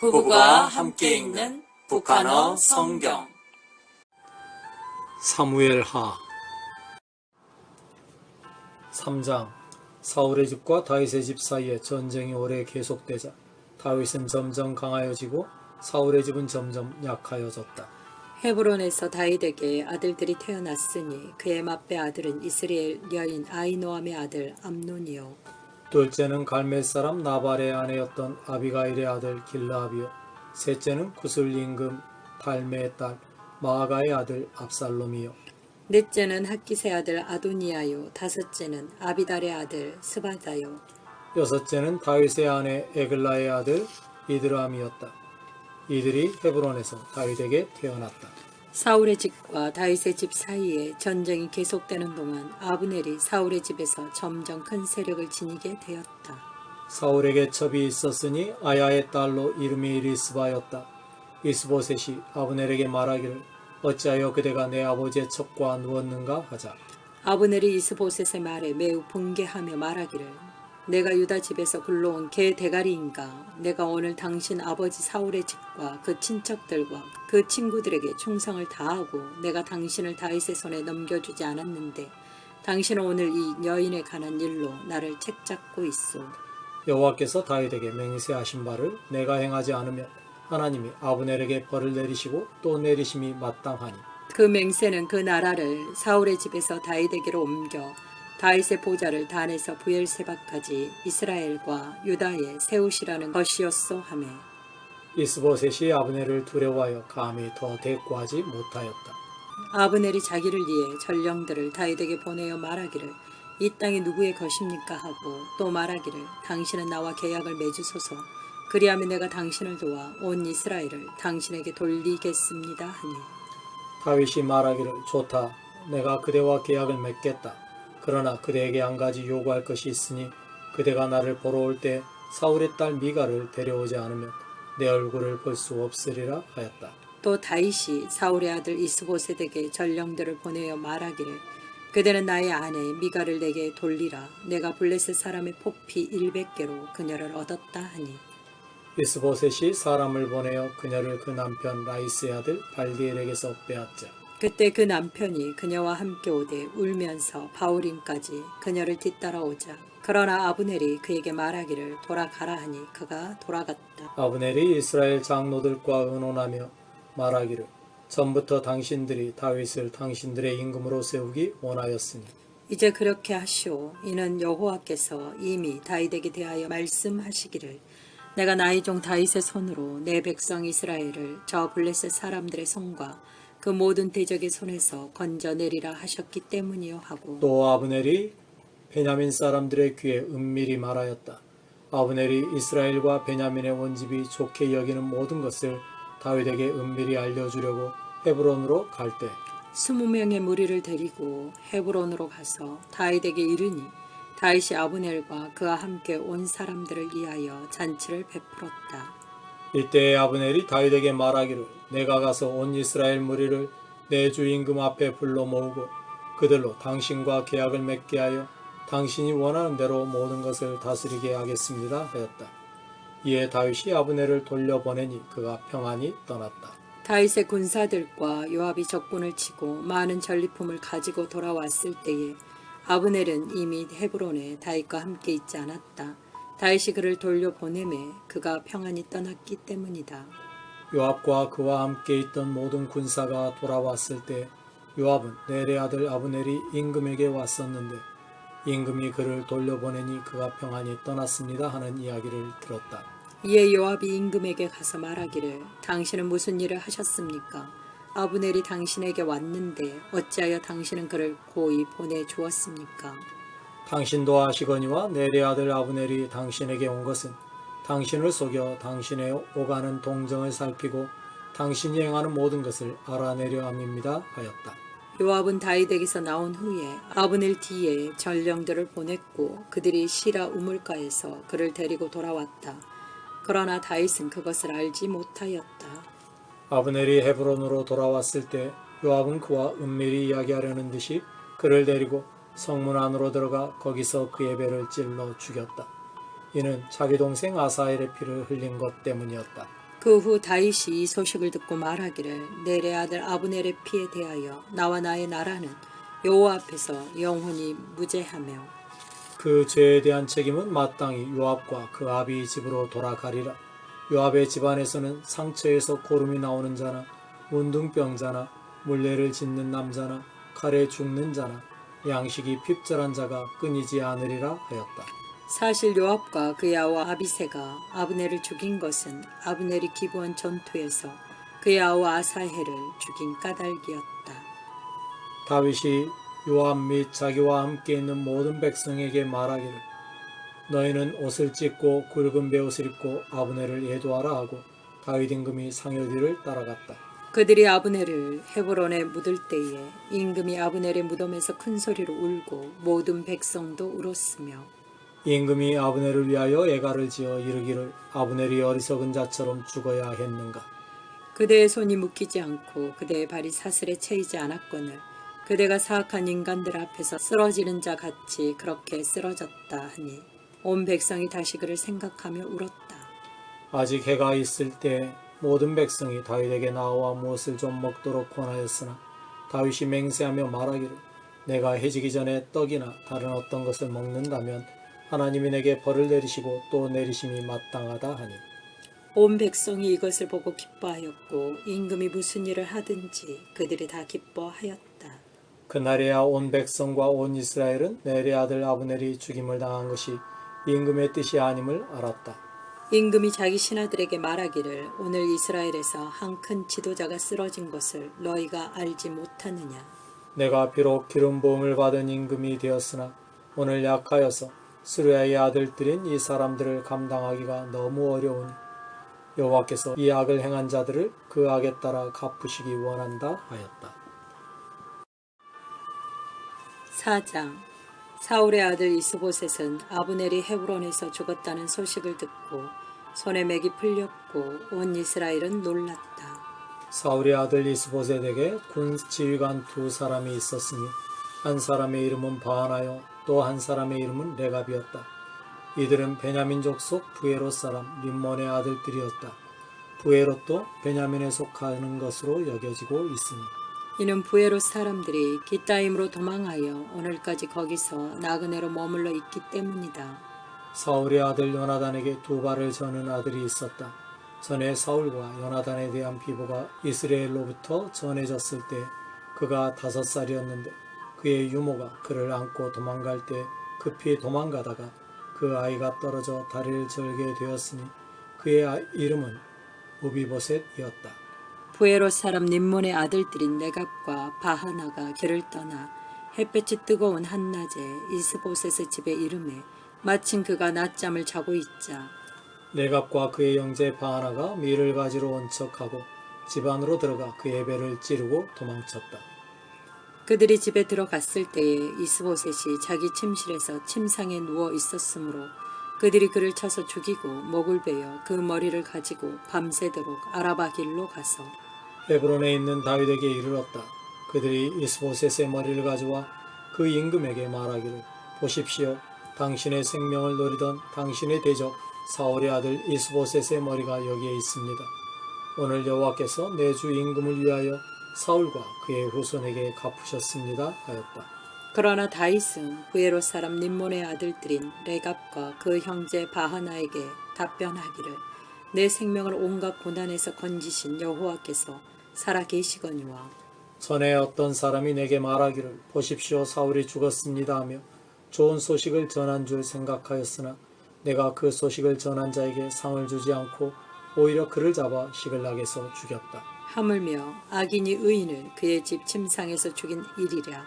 부부가 함께 읽는 북한어 성경. 사무엘하 3장 사울의 집과 다윗의 집 사이에 전쟁이 오래 계속되자 다윗은 점점 강하여지고 사울의 집은 점점 약하여졌다. 헤브론에서 다윗에게 아들들이 태어났으니 그의 맏배 아들은 이스라엘 여인 아이노함의 아들 암논이요 둘째는 갈멜 사람 나발의 아내였던 아비가일의 아들 길라압이요 셋째는 구슬 임금 달메의 딸 마아가의 아들 압살롬이요 넷째는 학기세 아들 아도니아요 다섯째는 아비달의 아들 스바다요 여섯째는 다윗의 아내 에글라의 아들 이드람이었다. 이들이 헤브론에서 다윗에게 태어났다. 사울의 집과 다윗의 집 사이에 전쟁이 계속되는 동안 아브넬이 사울의 집에서 점점 큰 세력을 지니게 되었다. 사울에게 첩이 있었으니 아야의 딸로 이름이 리스바였다. 이스보셋이 아브넬에게 말하기를 어찌하여 그대가 내 아버지의 첩과 누웠는가 하자. 아브넬이 이스보셋의 말에 매우 분개하며 말하기를 내가 유다 집에서 굴러온 개 대가리인가? 내가 오늘 당신 아버지 사울의 집과 그 친척들과 그 친구들에게 충성을 다하고 내가 당신을 다윗의 손에 넘겨주지 않았는데 당신은 오늘 이 여인에 관한 일로 나를 책잡고 있소. 여호와께서 다윗에게 맹세하신 바를 내가 행하지 않으면 하나님이 아브넬에게 벌을 내리시고 또 내리심이 마땅하니. 그 맹세는 그 나라를 사울의 집에서 다윗에게로 옮겨 다윗의 보좌를 단에서 부엘세바까지 이스라엘과 유다에 세우시라는 것이었소 하매 이스보셋이 아브넬을 두려워하여 감히 더 대꾸하지 못하였다. 아브넬이 자기를 위해 전령들을 다윗에게 보내어 말하기를 이 땅이 누구의 것입니까 하고 또 말하기를 당신은 나와 계약을 맺으소서 그리하면 내가 당신을 도와 온 이스라엘을 당신에게 돌리겠습니다 하니 다윗이 말하기를 좋다. 내가 그대와 계약을 맺겠다. 그러나 그대에게 한 가지 요구할 것이 있으니 그대가 나를 보러 올 때 사울의 딸 미가를 데려오지 않으면 내 얼굴을 볼 수 없으리라 하였다. 또 다윗이 사울의 아들 이스보셋에게 전령들을 보내어 말하기를 그대는 나의 아내 미가를 내게 돌리라 내가 블레셋 사람의 포피 100개로 그녀를 얻었다 하니 이스보셋이 사람을 보내어 그녀를 그 남편 라이스의 아들 발디엘에게서 빼앗자. 그때 그 남편이 그녀와 함께 오되 울면서 바울임까지 그녀를 뒤따라오자. 그러나 아브넬이 그에게 말하기를 돌아가라 하니 그가 돌아갔다. 아브넬이 이스라엘 장로들과 의논하며 말하기를 전부터 당신들이 다윗을 당신들의 임금으로 세우기 원하였으니. 이제 그렇게 하시오. 이는 여호와께서 이미 다윗에게 대하여 말씀하시기를 내가 나의 종 다윗의 손으로 내 백성 이스라엘을 저 블레셋 사람들의 손과 그 모든 대적의 손에서 건져내리라 하셨기 때문이요 하고 또 아브넬이 베냐민 사람들의 귀에 은밀히 말하였다. 아브넬이 이스라엘과 베냐민의 원집이 좋게 여기는 모든 것을 다윗에게 은밀히 알려주려고 헤브론으로 갈 때 스무 명의 무리를 데리고 헤브론으로 가서 다윗에게 이르니 다윗이 아브넬과 그와 함께 온 사람들을 위하여 잔치를 베풀었다. 이때 아브넬이 다윗에게 말하기를 내가 가서 온 이스라엘 무리를 내 주 임금 앞에 불러 모으고 그들로 당신과 계약을 맺게 하여 당신이 원하는 대로 모든 것을 다스리게 하겠습니다 하였다. 이에 다윗이 아브넬을 돌려보내니 그가 평안히 떠났다. 다윗의 군사들과 요압이 적군을 치고 많은 전리품을 가지고 돌아왔을 때에 아브넬은 이미 헤브론에 다윗과 함께 있지 않았다. 다윗이 그를 돌려보내매 그가 평안히 떠났기 때문이다. 요압과 그와 함께 있던 모든 군사가 돌아왔을 때 요압은 넬의 아들 아브넬이 임금에게 왔었는데 임금이 그를 돌려보내니 그가 평안히 떠났습니다 하는 이야기를 들었다. 이에 요압이 임금에게 가서 말하기를 당신은 무슨 일을 하셨습니까? 아브넬이 당신에게 왔는데 어찌하여 당신은 그를 고이 보내 주었습니까? 당신도 아시거니와 넬의 아들 아브넬이 당신에게 온 것은 당신을 속여 당신의 오가는 동정을 살피고 당신이 행하는 모든 것을 알아내려 함입니다 하였다. 요압은 다윗에게서 나온 후에 아브넬 뒤에 전령들을 보냈고 그들이 시라 우물가에서 그를 데리고 돌아왔다. 그러나 다윗은 그것을 알지 못하였다. 아브넬이 헤브론으로 돌아왔을 때 요압은 그와 은밀히 이야기하려는 듯이 그를 데리고 성문 안으로 들어가 거기서 그의 배를 찔러 죽였다. 이는 자기 동생 아사엘의 피를 흘린 것 때문이었다. 그 후 다윗이 이 소식을 듣고 말하기를 내레 아들 아브넬의 피에 대하여 나와 나의 나라는 여호와 앞에서 영원히 무죄하며 그 죄에 대한 책임은 마땅히 요압과 그 아비 집으로 돌아가리라. 요압의 집안에서는 상처에서 고름이 나오는 자나 문둥병자나 물레를 짓는 남자나 칼에 죽는 자나 양식이 핍절한 자가 끊이지 않으리라 하였다. 사실 요압과 그의 아와 아비세가 아브넬을 죽인 것은 아브넬이 기부한 전투에서 그의 아와 아사헬을 죽인 까닭이었다. 다윗이 요압 및 자기와 함께 있는 모든 백성에게 말하기를 너희는 옷을 찢고 굵은 베옷을 입고 아브넬을 예도하라 하고 다윗 임금이 상여 뒤를 따라갔다. 그들이 아브넬을 헤브론에 묻을 때에 임금이 아브넬의 무덤에서 큰 소리로 울고 모든 백성도 울었으며 임금이 아브넬을 위하여 애가를 지어 이르기를 아브넬이 어리석은 자처럼 죽어야 했는가 그대의 손이 묶이지 않고 그대의 발이 사슬에 채이지 않았거늘 그대가 사악한 인간들 앞에서 쓰러지는 자 같이 그렇게 쓰러졌다 하니 온 백성이 다시 그를 생각하며 울었다. 아직 해가 있을 때 모든 백성이 다윗에게 나와 무엇을 좀 먹도록 권하였으나 다윗이 맹세하며 말하기를 내가 해지기 전에 떡이나 다른 어떤 것을 먹는다면 하나님이 내게 벌을 내리시고 또 내리심이 마땅하다 하니 온 백성이 이것을 보고 기뻐하였고 임금이 무슨 일을 하든지 그들이 다 기뻐하였다. 그날에야 온 백성과 온 이스라엘은 내레 아들 아브넬이 죽임을 당한 것이 임금의 뜻이 아님을 알았다. 임금이 자기 신하들에게 말하기를 오늘 이스라엘에서 한 큰 지도자가 쓰러진 것을 너희가 알지 못하느냐. 내가 비록 기름 부음을 받은 임금이 되었으나 오늘 약하여서 스루야의 아들들인 이 사람들을 감당하기가 너무 어려우니 여호와께서 이 악을 행한 자들을 그 악에 따라 갚으시기 원한다 하였다. 4장 사울의 아들 이스보셋은 아브넬이 헤브론에서 죽었다는 소식을 듣고 손에 맥이 풀렸고 온 이스라엘은 놀랐다. 사울의 아들 이스보셋에게 군 지휘관 두 사람이 있었으니 한 사람의 이름은 바하나요 또 한 사람의 이름은 레갑이었다. 이들은 베냐민족 속 부에롯 사람 림몬의 아들들이었다. 부에롯도 베냐민에 속하는 것으로 여겨지고 있으니 이는 부에롯 사람들이 기타임으로 도망하여 오늘까지 거기서 나그네로 머물러 있기 때문이다. 사울의 아들 요나단에게 두 발을 저는 아들이 있었다. 전에 사울과 요나단에 대한 비보가 이스라엘로부터 전해졌을 때 그가 다섯 살이었는데 그의 유모가 그를 안고 도망갈 때 급히 도망가다가 그 아이가 떨어져 다리를 절게 되었으니 그의 아- 이름은 오비보셋이었다. 부에롯 사람 님몬의 아들들인 네갑과 바하나가 길을 떠나 햇볕이 뜨거운 한낮에 이스보셋의 집에 이름에 마침 그가 낮잠을 자고 있자 레갑과 그의 형제 바하나가 밀을 가지러 온 척하고 집 안으로 들어가 그의 배를 찌르고 도망쳤다. 그들이 집에 들어갔을 때에 이스보셋이 자기 침실에서 침상에 누워 있었으므로 그들이 그를 쳐서 죽이고 목을 베어 그 머리를 가지고 밤새도록 아라바 길로 가서 헤브론에 있는 다윗에게 이르렀다. 그들이 이스보셋의 머리를 가져와 그 임금에게 말하기를 보십시오. 당신의 생명을 노리던 당신의 대적 사울의 아들 이스보셋의 머리가 여기에 있습니다. 오늘 여호와께서 내 주 임금을 위하여 사울과 그의 후손에게 갚으셨습니다 하였다. 그러나 다윗은 부에롯 사람 님몬의 아들들인 레갑과 그 형제 바하나에게 답변하기를 내 생명을 온갖 고난에서 건지신 여호와께서 살아 계시거니와 전에 어떤 사람이 내게 말하기를 보십시오 사울이 죽었습니다 하며 좋은 소식을 전한 줄 생각하였으나 내가 그 소식을 전한 자에게 상을 주지 않고 오히려 그를 잡아 시글락에서 죽였다. 하물며 악인이 의인을 그의 집 침상에서 죽인 일이랴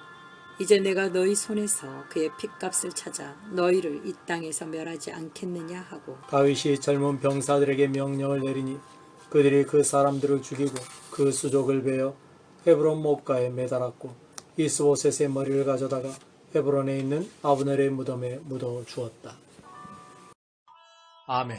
이제 내가 너희 손에서 그의 핏값을 찾아 너희를 이 땅에서 멸하지 않겠느냐 하고 다윗이 젊은 병사들에게 명령을 내리니 그들이 그 사람들을 죽이고 그 수족을 베어 헤브론 목가에 매달았고 이스보셋의 머리를 가져다가 헤브론에 있는 아브넬의 무덤에 묻어 주었다. 아멘.